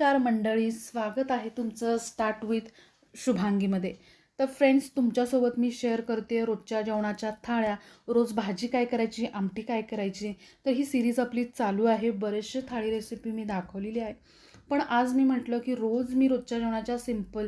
नमस्कार मंडळी स्वागत आहे तुमचं स्टार्ट विथ शुभांगीमध्ये. तर फ्रेंड्स तुमच्यासोबत मी शेअर करते रोजच्या जेवणाच्या थाळ्या. रोज भाजी काय करायची आमटी काय करायची? तर ही सिरीज आपली चालू आहे. बरेचसे थाळी रेसिपी मी दाखवलेली आहे. पण आज मी म्हटलं की रोज मी रोजच्या जेवणाच्या सिंपल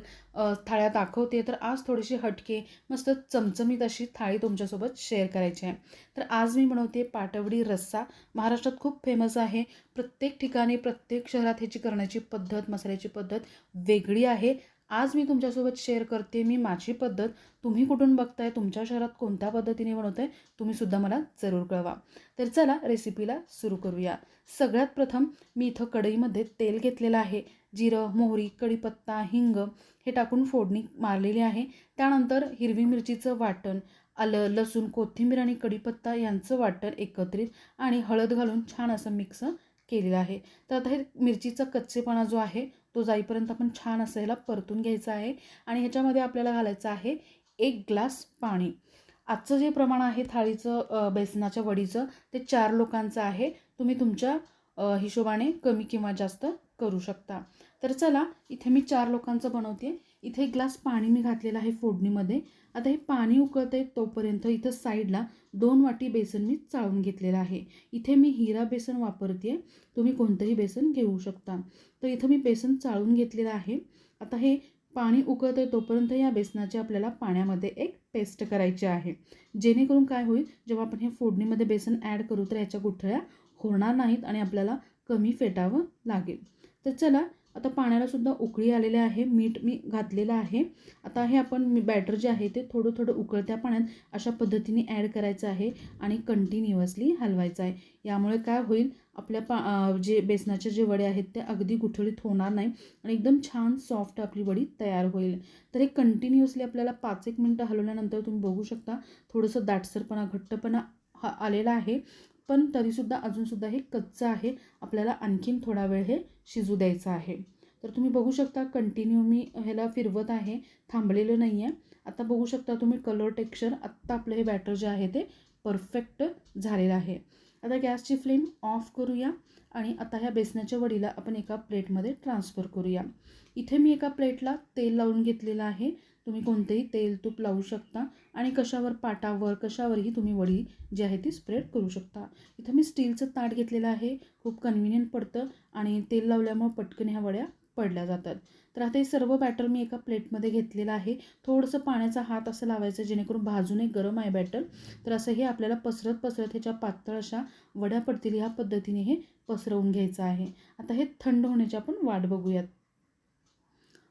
थाळ्या दाखवते तर आज थोडीशी हटके मस्त चमचमीत अशी थाळी तुमच्यासोबत शेअर करायची आहे. तर आज मी बनवते पाटवडी रस्सा. महाराष्ट्रात खूप फेमस आहे. प्रत्येक ठिकाणी प्रत्येक शहरात ह्याची करण्याची पद्धत मसाल्याची पद्धत वेगळी आहे. आज मी तुमच्यासोबत शेअर करते मी माझी पद्धत. तुम्ही कुठून बघताय तुमच्या शहरात कोणत्या पद्धतीने बनवताय आहे तुम्हीसुद्धा मला जरूर कळवा. तर चला रेसिपीला सुरू करूया. सगळ्यात प्रथम मी इथं कढईमध्ये तेल घेतलेलं आहे. जिरं मोहरी कढीपत्ता हिंग हे टाकून फोडणी मारलेली आहे. त्यानंतर हिरवी मिरचीचं वाटण आलं लसूण कोथिंबीर आणि कढीपत्ता यांचं वाटण एकत्रित आणि हळद घालून छान असं मिक्स केलेलं आहे. तर आता हे मिरचीचा कच्चेपणा जो आहे तो जाईपर्यंत आपण छान असं ह्याला परतून घ्यायचा आहे. आणि ह्याच्यामध्ये आपल्याला घालायचं आहे एक ग्लास पाणी. आजचं जे प्रमाण आहे थाळीचं बेसनाच्या वडीचं ते चार लोकांचं आहे. तुम्ही तुमच्या हिशोबाने कमी किंवा जास्त करू शकता. तर चला इथे मी चार लोकांचं बनवते इथे एक ग्लास पाणी मी घातलेलं आहे फोडणीमध्ये. आता हे पाणी उकळतं आहे तोपर्यंत इथं साईडला दोन वाटी बेसन मी चाळून घेतलेलं आहे. इथे मी हिरा बेसन वापरते तुम्ही कोणतंही बेसन घेऊ शकता. तर इथं मी बेसन चाळून घेतलेलं आहे. आता हे पाणी उकळतं आहे तोपर्यंत या बेसनाची आपल्याला पाण्यामध्ये एक पेस्ट करायची आहे. जेणेकरून काय होईल जेव्हा आपण हे फोडणीमध्ये बेसन ॲड करू तर याच्या गुठळ्या होणार नाहीत आणि आपल्याला कमी फेटावं लागेल. तर चला आता पाण्याला सुद्धा उकळी आलेले आहे. मीठ मी घातलेलं आहे. आता हे आपण मी बॅटर जे आहे ते थोडं थोडं उकळत्या पाण्यात अशा पद्धतीने ॲड करायचं आहे आणि कंटिन्युअसली हलवायचं आहे. यामुळे काय होईल आपल्या पा जे बेसनाचे जे वडे आहेत ते अगदी गुठळीत होणार नाही आणि एकदम छान सॉफ्ट आपली वडी तयार होईल. तर हे कंटिन्युअसली आपल्याला पाच एक मिनटं हलवल्यानंतर तुम्ही बघू शकता थोडंसं दाटसरपणा घट्टपणा हा आलेला आहे. पण तरीसुद्धा अजूनसुद्धा हे कच्चं आहे. आपल्याला आणखीन थोडा वेळ हे शिजू द्यायचं आहे. तर तुम्ही बघू शकता कंटिन्यू मी ह्याला फिरवत आहे. थांबलेलं नाही आहे आता बघू शकता तुम्ही कलर टेक्स्चर आत्ता आपलं हे बॅटर जे आहे ते परफेक्ट झालेलं आहे. आता गॅसची फ्लेम ऑफ करूया आणि आता ह्या बेसनाच्या वडीला आपण एका प्लेटमध्ये ट्रान्सफर करूया. इथे मी एका प्लेटला तेल लावून घेतलेलं आहे. तुम्ही कोणतेही तेल तूप लावू शकता आणि कशावर पाटावर कशावरही तुम्ही वडी जी आहे ती स्प्रेड करू शकता. इथं मी स्टीलचं ताट घेतलेलं आहे. खूप कन्व्हिनियंट पडतं आणि तेल लावल्यामुळं पटकन ह्या वड्या पडल्या जातात. तर आता हे सर्व बॅटर मी एका प्लेटमध्ये घेतलेलं आहे. थोडंसं पाण्याचा हात असं लावायचं जेणेकरून भाजूनही गरम आहे बॅटर तर असं हे आपल्याला पसरत पसरत ह्याच्या पातळ अशा वड्या पडतील. ह्या पद्धतीने हे पसरवून घ्यायचं आहे. आता हे थंड होण्याची आपण वाट बघूयात.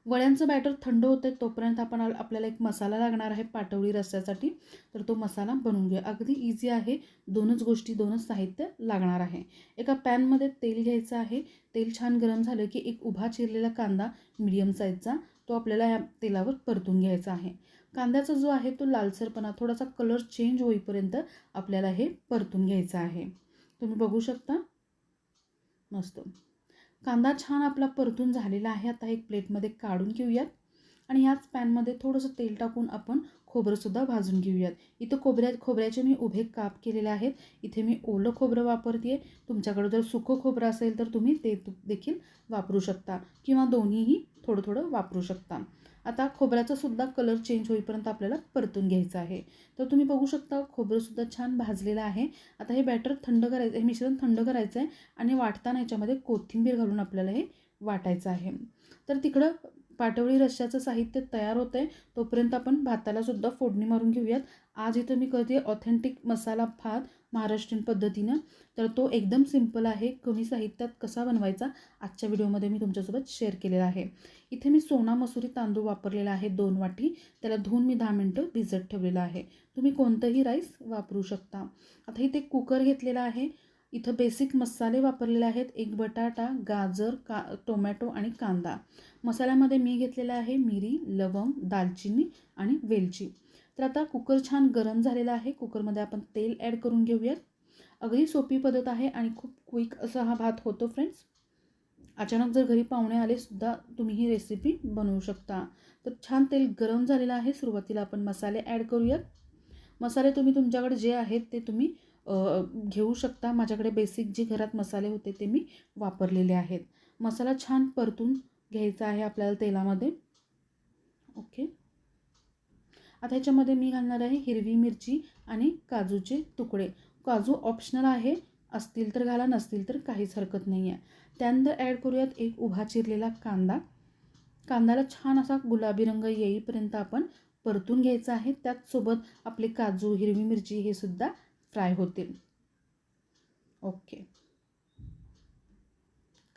वड्यांचं बॅटर थंड होतं आहे तोपर्यंत आपण आपल्याला एक मसाला लागणार आहे पाटवडी रस्त्यासाठी तर तो मसाला बनवून घेऊ अगदी इझी आहे. दोनच गोष्टी दोनच साहित्य लागणार आहे. एका पॅनमध्ये तेल घ्यायचं आहे. तेल छान गरम झालं की एक उभा चिरलेला कांदा मिडियम साईजचा तो आपल्याला या तेलावर परतून घ्यायचा आहे. कांद्याचा जो आहे तो लालसरपणा थोडासा कलर चेंज होईपर्यंत आपल्याला हे परतून घ्यायचं आहे. तुम्ही बघू शकता. मस्त. कांदा छान आपला परतून झालेला आहे. आता एक प्लेटमध्ये काढून घेऊयात. आणि याच पॅनमध्ये थोडंसं तेल टाकून आपण खोबरंसुद्धा भाजून घेऊयात. इथं खोबऱ्या खोबऱ्याचे मी उभे काप केलेले आहेत. इथे मी ओलं खोबरं वापरते तुमच्याकडे जर सुकं खोबरं असेल तर तुम्ही ते देखील वापरू शकता. किंवा दोन्हीही थोडं थोडं वापरू शकता. आता खोबऱ्याचा सुद्धा कलर चेंज होईपर्यंत आपल्याला परतून घ्यायचं आहे. तर तुम्ही बघू शकता खोबरंसुद्धा छान भाजलेलं आहे. आता हे बॅटर थंड करायचं हे मिश्रण थंड करायचं आहे आणि वाटताना याच्यामध्ये कोथिंबीर घालून आपल्याला हे वाटायचं आहे. तर तिकडं पाटवडी रश्श्याचं साहित्य तयार होतं आहे तोपर्यंत आपण भाताला सुद्धा फोडणी मारून घेऊयात. आज इथं मी करते ऑथेंटिक मसाला भात महाराष्ट्रीयन पद्धतीनं. तर तो एकदम सिंपल आहे कमी साहित्यात कसा बनवायचा आजच्या व्हिडिओमध्ये मी तुमच्यासोबत शेअर केलेला आहे. इथे मी सोना मसुरी तांदूळ वापरलेला आहे दोन वाटी त्याला धुवून मी दहा मिनटं भिजत ठेवलेलं आहे. तुम्ही कोणतंही राईस वापरू शकता. आता इथे कुकर घेतलेला आहे. इथं बेसिक मसाले वापरलेले आहेत एक बटाटा गाजर का टोमॅटो आणि कांदा. मसाल्यामध्ये मी घेतलेला आहे मिरी लवंग दालचिनी आणि वेलची. तर आता कुकर छान गरम झालेला आहे. कुकरमध्ये आपण तेल ॲड करून घेऊयात. अगदी सोपी पद्धत आहे आणि खूप क्विक असा हा भात होतो फ्रेंड्स अचानक जर घरी पाहुणे आले सुद्धा तुम्ही ही रेसिपी बनवू शकता. तर छान तेल गरम झालेलं आहे. सुरुवातीला आपण मसाले ॲड करूयात. मसाले तुम्ही तुमच्याकडे जे आहेत ते तुम्ही घेऊ शकता. माझ्याकडे बेसिक जे घरात मसाले होते ते मी वापरलेले आहेत. मसाला छान परतून घ्यायचं आहे आपल्याला तेलामध्ये. ओके. आता ह्याच्यामध्ये मी घालणार आहे हिरवी मिरची आणि काजूचे तुकडे. काजू ऑप्शनल आहे असतील तर घाला नसतील तर काहीच हरकत नाही आहे त्यानंतर ॲड करूयात एक उभा चिरलेला कांदा. कांद्याला छान असा गुलाबी रंग येईपर्यंत आपण परतून घ्यायचा आहे. त्याचसोबत आपले काजू हिरवी मिरची हे सुद्धा फ्राय होतील. ओके.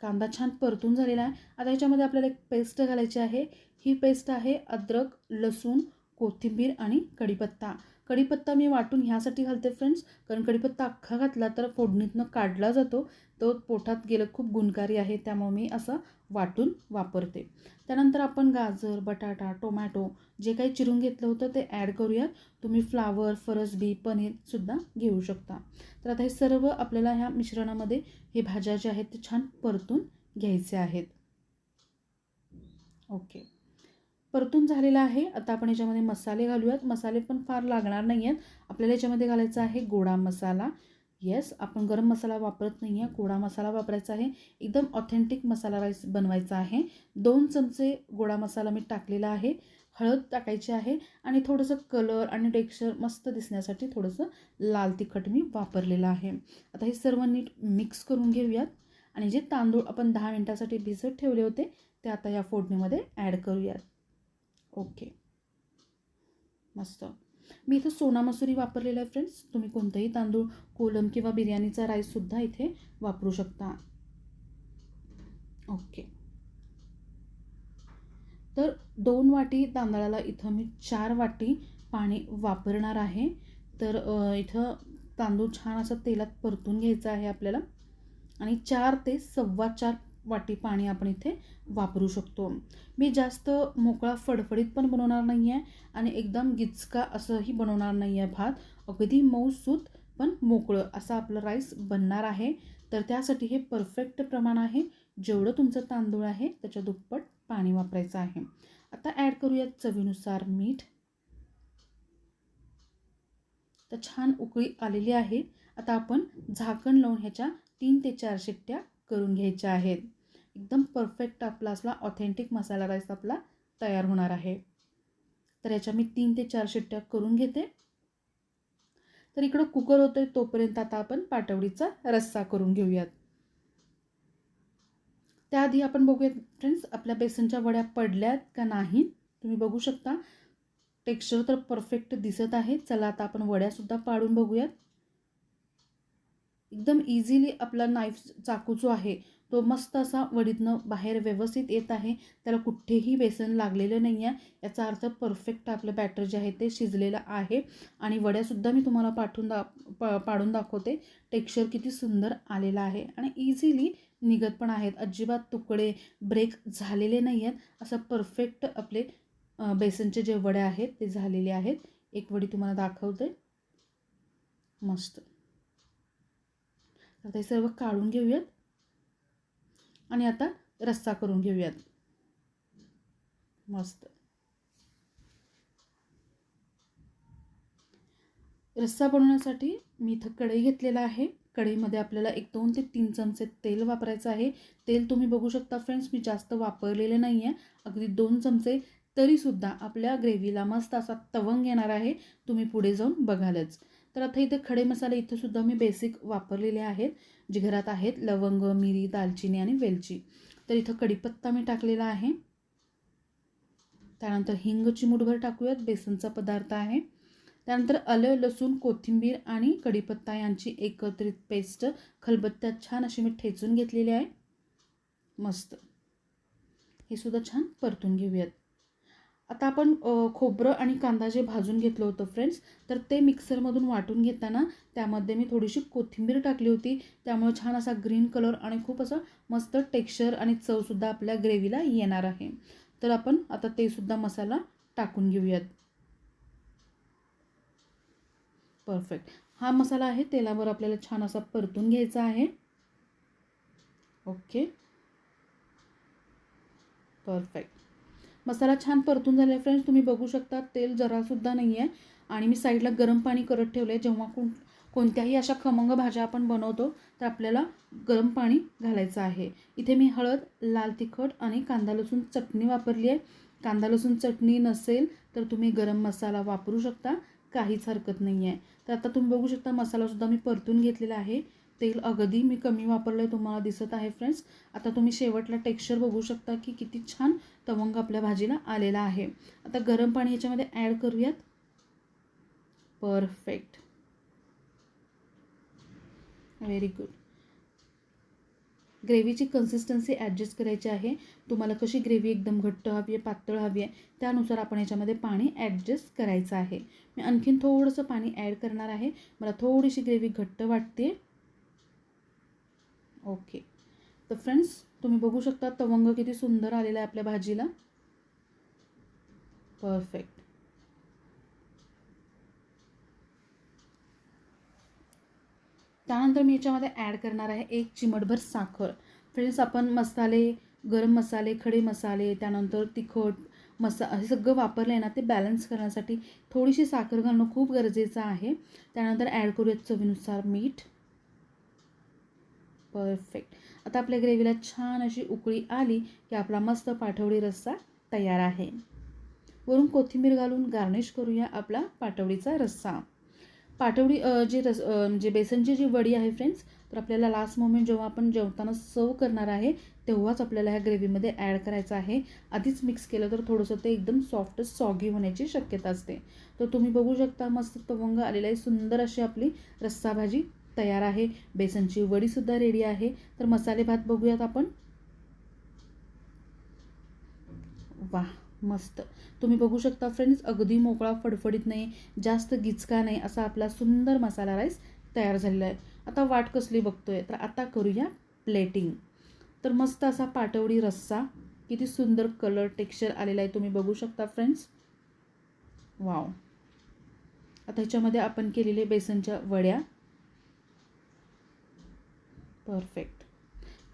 कांदा छान परतून झालेला आहे. आता याच्यामध्ये आपल्याला एक पेस्ट घालायची आहे. ही पेस्ट आहे अद्रक लसूण कोथिंबीर आणि कढीपत्ता. कढीपत्ता मी वाटून ह्यासाठी घालते फ्रेंड्स कारण कढीपत्ता अख्खा घातला तर फोडणीतनं काढला जातो. तो पोटात गेलं खूप गुणकारी आहे त्यामुळे मी असं वाटून वापरते. त्यानंतर आपण गाजर बटाटा टोमॅटो जे काही चिरून घेतलं होतं ते ॲड करूयात. तुम्ही फ्लावर फरसबी पनीरसुद्धा घेऊ शकता. तर आता हे सर्व आपल्याला ह्या मिश्रणामध्ये हे भाज्या ज्या आहेत ते छान परतून घ्यायचे आहेत. ओके. परतून झालेला आहे. आता आपण याच्यामध्ये मसाले घालूयात. मसाले पण फार लागणार नाही आहेत आपल्याला याच्यामध्ये घालायचा आहे गोडा मसाला. येस आपण गरम मसाला वापरत नाही आहे गोडा मसाला वापरायचा आहे. एकदम ऑथेंटिक मसाला राईस बनवायचा आहे. दोन चमचे गोडा मसाला मी टाकलेला आहे. हळद टाकायची आहे आणि थोडंसं कलर आणि टेक्स्चर मस्त दिसण्यासाठी थोडंसं लाल तिखट मी वापरलेलं आहे. आता हे सर्व नीट मिक्स करून घेऊयात. आणि जे तांदूळ आपण दहा मिनटासाठी भिजत ठेवले होते ते आता या फोडणीमध्ये ॲड करूयात. ओके. मस्त. मी इथं सोना मसुरी वापरलेला आहे फ्रेंड्स तुम्ही कोणतंही तांदूळ कोलम किंवा बिर्याणीचा राईससुद्धा इथे वापरू शकता. ओके. तर दोन वाटी तांदळाला इथं मी चार वाटी पाणी वापरणार आहे. तर इथं तांदूळ छान असं तेलात परतून घ्यायचं आहे आपल्याला. आणि चार ते सव्वा चार वाटी पाणी आपण इथे वापरू शकतो. मी जास्त मोकळा फडफडीत पण बनवणार नाही आहे आणि एकदम गिचका असंही बनवणार नाही आहे भात. अगदी मऊसूत पण मोकळं असं आपलं राईस बनणार आहे. तर त्यासाठी हे परफेक्ट प्रमाण आहे. जेवढं तुमचं तांदूळ आहे त्याच्या दुप्पट पाणी वापरायचं आहे. आता ॲड करूयात चवीनुसार मीठ. तर छान उकळी आलेली आहे. आता आपण झाकण लावून ह्याच्या तीन ते चार शिट्ट्या करून घ्यायच्या आहेत. एकदम परफेक्ट आपला असला ऑथेंटिक मसाला राईस आपला तयार होणार आहे. तर याच्या मी तीन ते चार शिट्ट्या करून घेते. तर इकडं कुकर होतं आहे तोपर्यंत आता आपण पाटवडीचा रस्सा करून घेऊयात. त्याआधी आपण बघूयात फ्रेंड्स आपल्या बेसनच्या वड्या पडल्यात का नाही? तुम्ही बघू शकता. टेक्स्चर तर परफेक्ट दिसत आहे. चला आता आपण वड्यासुद्धा पाडून बघूयात. एकदम इझिली आपला नाईफ चाकू जो आहे तो मस्त असा वडीतनं बाहेर व्यवस्थित येत आहे. त्याला कुठेही बेसन लागलेलं नाही आहे याचा अर्थ परफेक्ट आपलं बॅटर जे आहे ते शिजलेलं आहे. आणि वड्यासुद्धा मी तुम्हाला पाठवून दा प पाडून दाखवते. टेक्स्चर किती सुंदर आलेलं आहे. आणि इझिली निघत पण आहेत. अजिबात तुकडे ब्रेक झालेले नाही आहेत असं परफेक्ट आपले बेसनचे जे वडे आहेत ते झालेले आहेत. एक वडी तुम्हाला दाखवते. मस्त. आता हे सर्व काढून घेऊयात. आणि आता रस्सा करून घेऊयात. मस्त. रस्सा बनवण्यासाठी मी इथं कढई घेतलेला आहे. कढईमध्ये आपल्याला एक दोन ते तीन चमचे तेल वापरायचं आहे. तेल तुम्ही बघू शकता फ्रेंड्स मी जास्त वापरलेले नाही आहे अगदी दोन चमचे तरीसुद्धा आपल्या ग्रेव्हीला मस्त असा तवंग येणार आहे. तुम्ही पुढे जाऊन बघालच. तर आता इथे खडे मसाले इथं सुद्धा मी बेसिक वापरलेले आहेत. जी घरात आहेत लवंग मिरी दालचिनी आणि वेलची. तर इथं कढीपत्ता मी टाकलेला आहे. त्यानंतर हिंग चिमूटभर टाकूयात बेसनचा पदार्थ आहे. त्यानंतर आलं लसूण कोथिंबीर आणि कढीपत्ता यांची एकत्रित पेस्ट. खलबत्त्यात छान अशी मी ठेचून घेतलेली आहे. मस्त. हे सुद्धा छान परतून घेऊयात. आता आपण खोबरं आणि कांदा जे भाजून घेतलं होतं फ्रेंड्स तर ते मिक्सरमधून वाटून घेताना त्यामध्ये मी थोडीशी कोथिंबीर टाकली होती. त्यामुळे छान असा ग्रीन कलर आणि खूप असं मस्त टेक्स्चर आणि चवसुद्धा आपल्या ग्रेव्हीला येणार आहे. तर आपण आता ते सुद्धा मसाला टाकून घेऊयात. परफेक्ट हा मसाला आहे तेलावर आपल्याला छान असा परतून घ्यायचा आहे. ओके परफेक्ट मसाला छान परतून झाला आहे फ्रेंड्स तुम्ही बघू शकता तेल जरासुद्धा नाही आहे आणि मी साईडला गरम पाणी करत ठेवलं आहे जेव्हा कोण कोणत्याही अशा खमंग भाज्या आपण बनवतो तर आपल्याला गरम पाणी घालायचं आहे. इथे मी हळद लाल तिखट आणि कांदा लसूण चटणी वापरली आहे. कांदा लसूण चटणी नसेल तर तुम्ही गरम मसाला वापरू शकता. काहीच हरकत नाही आहे तर आता तुम्ही बघू शकता मसालासुद्धा मी परतून घेतलेला आहे. तेल अगदी मी कमी वापरलं आहे तुम्हाला दिसत आहे फ्रेंड्स आता तुम्ही शेवटला टेक्स्चर बघू शकता की किती छान तवंग आपल्या भाजीला आलेला आहे. आता गरम पाणी याच्यामध्ये ॲड करूयात. परफेक्ट व्हेरी गुड ग्रेव्हीची कन्सिस्टन्सी ॲडजस्ट करायची आहे. तुम्हाला कशी ग्रेव्ही एकदम घट्ट हवी आहे पातळ हवी आहे त्यानुसार आपण याच्यामध्ये पाणी ॲडजस्ट करायचं आहे. मी आणखीन थोडंसं पाणी ॲड करणार आहे. मला थोडीशी ग्रेव्ही घट्ट वाटते ओके तर फ्रेंड्स तुम्ही बघू शकता तवंग किती सुंदर आलेला आहे आपल्या भाजीला. परफेक्ट त्यानंतर मी याच्यामध्ये ॲड करणार आहे एक चिमटभर साखर. फ्रेंड्स आपण मसाले गरम मसाले खडे मसाले त्यानंतर तिखट मसा हे सगळं वापरलं आहे ना ते बॅलन्स करण्यासाठी थोडीशी साखर घालणं खूप गरजेचं आहे. त्यानंतर ॲड करूयात चवीनुसार मीठ. परफेक्ट. आता आपल्या ग्रेव्हीला छान अशी उकळी आली की आपला मस्त पाठवडी रस्सा तयार आहे. वरून कोथिंबीर घालून गार्निश करूया आपला पाटवडीचा रस्सा. पाटवडी जी रस म्हणजे बेसनची जी वडी आहे फ्रेंड्स तर आपल्याला लास्ट मोमेंट जेव्हा आपण जेवताना सर्व करणार आहे तेव्हाच आपल्याला ह्या ग्रेव्हीमध्ये ॲड करायचं आहे. आधीच मिक्स केलं तर थोडंसं ते एकदम सॉफ्ट सॉगी होण्याची शक्यता असते. तर तुम्ही बघू शकता मस्त तवंग आलेला आहे सुंदर अशी आपली रस्सा भाजी तयार आहे. बेसनची वडीसुद्धा रेडी आहे. तर मसाले भात बघूयात आपण. वा मस्त. तुम्ही बघू शकता फ्रेंड्स अगदी मोकळा फडफडीत नाही जास्त गिचका नाही असा आपला सुंदर मसाला राईस तयार झालेला आहे. आता वाट कसली बघतोय? तर आता करूया प्लेटिंग तर मस्त असा पाटवडी रस्सा. किती सुंदर कलर टेक्स्चर आलेला आहे. तुम्ही बघू शकता फ्रेंड्स वाव आता ह्याच्यामध्ये आपण केलेले बेसनच्या वड्या. परफेक्ट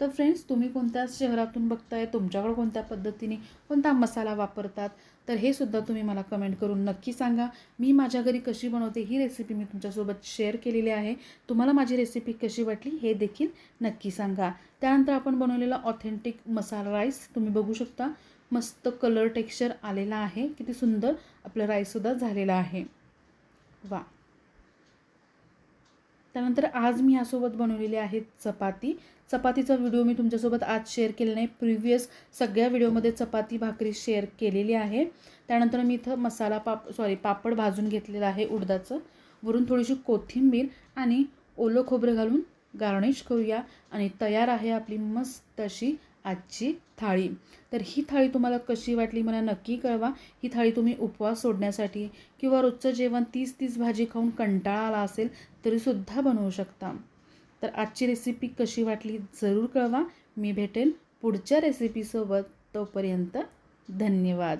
तर फ्रेंड्स तुम्ही कोणत्या शहरातून बघताय? तुमच्याकडं कोणत्या पद्धतीने कोणता मसाला वापरतात? तर हे सुद्धा तुम्ही मला कमेंट करून नक्की सांगा. मी माझ्या घरी कशी बनवते ही रेसिपी मी तुमच्यासोबत शेअर केलेली आहे. तुम्हाला माझी रेसिपी कशी वाटली हे देखील नक्की सांगा. त्यानंतर आपण बनवलेला ऑथेंटिक मसाला राईस तुम्ही बघू शकता. मस्त कलर टेक्स्चर आलेला आहे. किती सुंदर आपलं राईससुद्धा झालेला आहे. वा त्यानंतर आज मी ह्यासोबत बनवलेली आहे चपाती. चपातीचा व्हिडिओ मी तुमच्यासोबत आज शेअर केला नाही. प्रिव्हियस सगळ्या व्हिडिओमध्ये चपाती भाकरी शेअर केलेली आहे. त्यानंतर मी इथं मसाला पाप सॉरी पापड भाजून घेतलेलं आहे उडदाचं. वरून थोडीशी कोथिंबीर आणि ओलं खोबरं घालून गार्निश करूया. आणि तयार आहे आपली मस्त अशी आजची थाळी. तर ही थाळी तुम्हाला कशी वाटली मला नक्की कळवा. ही थाळी तुम्ही उपवास सोडण्यासाठी किंवा रोजचं जेवण तीस तीस भाजी खाऊन कंटाळा आला असेल तरीसुद्धा बनवू शकता. तर आजची रेसिपी कशी वाटली जरूर कळवा. मी भेटेल पुढच्या रेसिपीसोबत तोपर्यंत धन्यवाद.